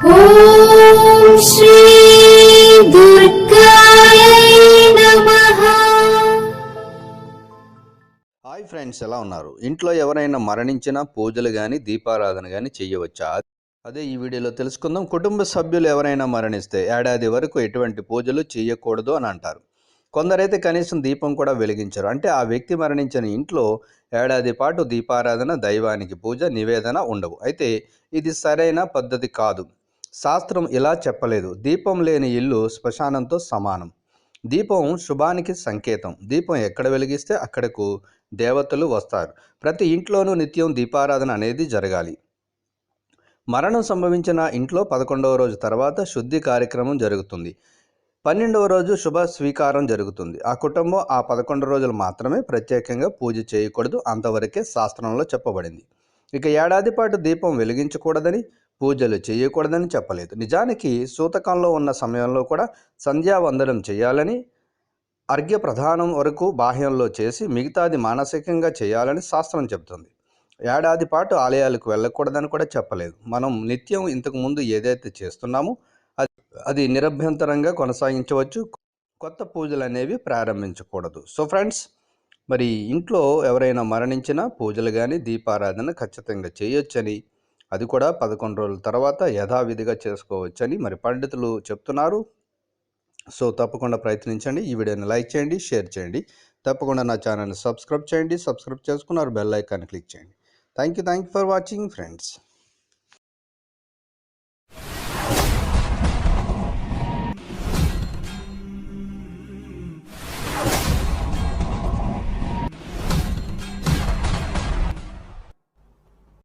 Hi friends ఎలా ఉన్నారు? ఇంట్లో ఎవరైనా మరణించినా పూజలు కానీ దీపారాధన కానీ చేయవచ్చా? అదే ఈ వీడియోలో తెలుసుకుందాం. కుటుంబ సభ్యులు ఎవరైనా మరణిస్తే ఏడాది వరకు ఎటువంటి పూజలు చేయకూడదు అని అంటారు. కొందరైతే కనీసం దీపం కూడా వెలిగించరు. అంటే ఆ వ్యక్తి మరణించిన ఇంట్లో ఏడాది పాటు దీపారాధన దైవానికి పూజ నివేదన ఉండవు. అయితే ఇది సరైన పద్ధతి కాదు. శాస్త్రం ఇలా చెప్పలేదు. దీపం లేని ఇల్లు శ్మశానంతో సమానం. దీపం శుభానికి సంకేతం. దీపం ఎక్కడ వెలిగిస్తే అక్కడకు దేవతలు వస్తారు. ప్రతి ఇంట్లోనూ నిత్యం దీపారాధన అనేది జరగాలి. మరణం సంభవించిన ఇంట్లో పదకొండవ రోజు తర్వాత శుద్ధి కార్యక్రమం జరుగుతుంది. పన్నెండవ రోజు శుభ స్వీకారం జరుగుతుంది. ఆ కుటుంబం ఆ పదకొండు రోజులు మాత్రమే ప్రత్యేకంగా పూజ చేయకూడదు అంతవరకే శాస్త్రంలో చెప్పబడింది. ఇక ఏడాది పాటు దీపం వెలిగించకూడదని పూజలు చేయకూడదని చెప్పలేదు. నిజానికి సూతకంలో ఉన్న సమయంలో కూడా సంధ్యావందనం చేయాలని అర్ఘ్య ప్రధానం వరకు బాహ్యంలో చేసి మిగతాది మానసికంగా చేయాలని శాస్త్రం చెబుతుంది. ఏడాది పాటు ఆలయాలకు వెళ్ళకూడదని కూడా చెప్పలేదు. మనం నిత్యం ఇంతకుముందు ఏదైతే చేస్తున్నామో అది అది నిరభ్యంతరంగా కొనసాగించవచ్చు. కొత్త పూజలు అనేవి ప్రారంభించకూడదు. సో ఫ్రెండ్స్ మరి ఇంట్లో ఎవరైనా మరణించినా పూజలు కానీ దీపారాధన ఖచ్చితంగా చేయొచ్చని అది కూడా పదకొండు రోజుల తర్వాత యథావిధిగా చేసుకోవచ్చని మరి పండితులు చెప్తున్నారు. సో తప్పకుండా ప్రయత్నించండి. ఈ వీడియోని లైక్ చేయండి షేర్ చేయండి. తప్పకుండా నా ఛానల్ని సబ్స్క్రైబ్ చేయండి. సబ్స్క్రైబ్ చేసుకున్నారు బెల్ ఐకాన్ క్లిక్ చేయండి. Thank you thank you for watching friends.